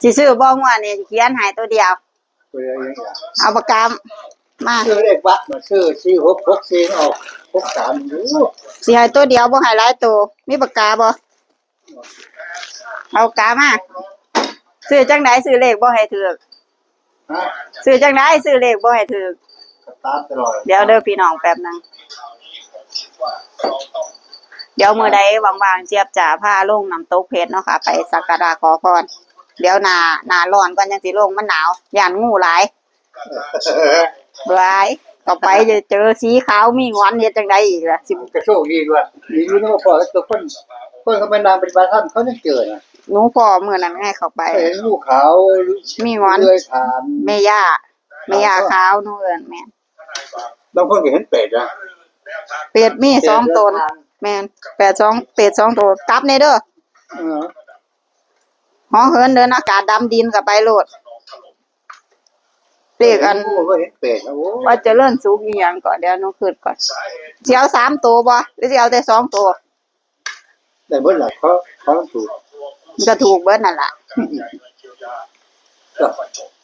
สิซื้อบ่งว่านี่เขียนให้ตัวเดียว ตัวเดียวเองอะเอาปากกามาซื้อเลขบัตรมาซื้อสี่หกหกสี่ออกหกสามดูสิให้ตัวเดียวบ่ให้หลายตัวมีปากกาบ่เอาปากกามาซื้อจังไดซื้อเลขบ่ให้ถูกฮะซื้อจังไดซื้อเลขบ่ให้ถูกสตาร์ทตลอดเดี๋ยวเด้อพี่น้องแป๊บหนึงเดี๋ยวมื้อใดว่างๆเจี๊ยบจะพาลงน้ำตกเพชรเนาะค่ะ ไปสักการะขอพร เดี๋ยวหน้าหน้าร้อนก่อนจังสิลงมันหนาวย่านงูหลายหลายต่อไปจะเจอสีขาวมีงอนเฮ็ดจังไดอีกล่ะสิกระโชคดีด้วยดีรู้นะว่าพอแล้วตัวคนคนเขาไปนางปฏิบัติธรรมเขายังเจอนะหนูพ่อมื้อนั้นให้เข้าไปเห็นลูกขาวมีงอนเลื้อยผ่านแม่ย่าแม่ย่าขาวหนูเอิ้นแม่นบางคนก็เห็นเป็ดนะเป็ดมีสองตนแม่นแปดสองเป็ดสองตัวกลับในเด้อเออ หอเหินเดินอากาศดำดินก็ไปโลดเรียกอันผู้ก็เห็นเป็ดนะโอ้ว่าเจะเลื่อนสูงอีหยังก่อนเดี๋ยวหนูขึ้นก่อนสิเอาสามตัวบ่หรือสิเอาแต่สองตัวแต่เมื่อไหร่เขาเขาถูกมันก็ถูกเบิดนั่นล่ะก็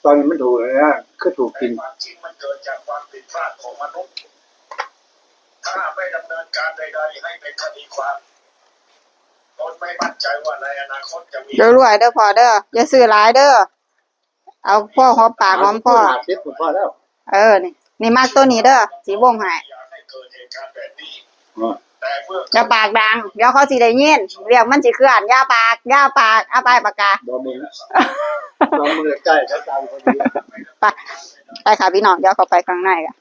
ตอนนี้มันถูกเลยนะคือถูกกินความจริงมันเกิดจากความผิดพลาดของมนุษย์ถ้าไม่ดำเนินการใดๆให้เป็นคดีความตน ไม่มั่นใจว่าในอนาคตจะมีเดี๋ยวรวยเด้อพ่อเด้ออย่าซื้อหลายเด้อเอาพ่อหอมปากหอมพ่อ หาเซ็ตผมพอแล้วเออนี่นี่มากตัวนี้เด้อสีวงให้อยากให้เกิดเหตุการณ์แบบนี้อ๋อแต่เมื่ออย่าปากดังเดี๋ยวเขาสิได้ยินเรียกมันสิเคลื่อนอย่าปากอย่าปากเอาไปปากกาบอมือลองมือใกล้ใช้ตาพอดี ไปไปค่ะพี่น้องเดี๋ยวเขาไปข้างในกัน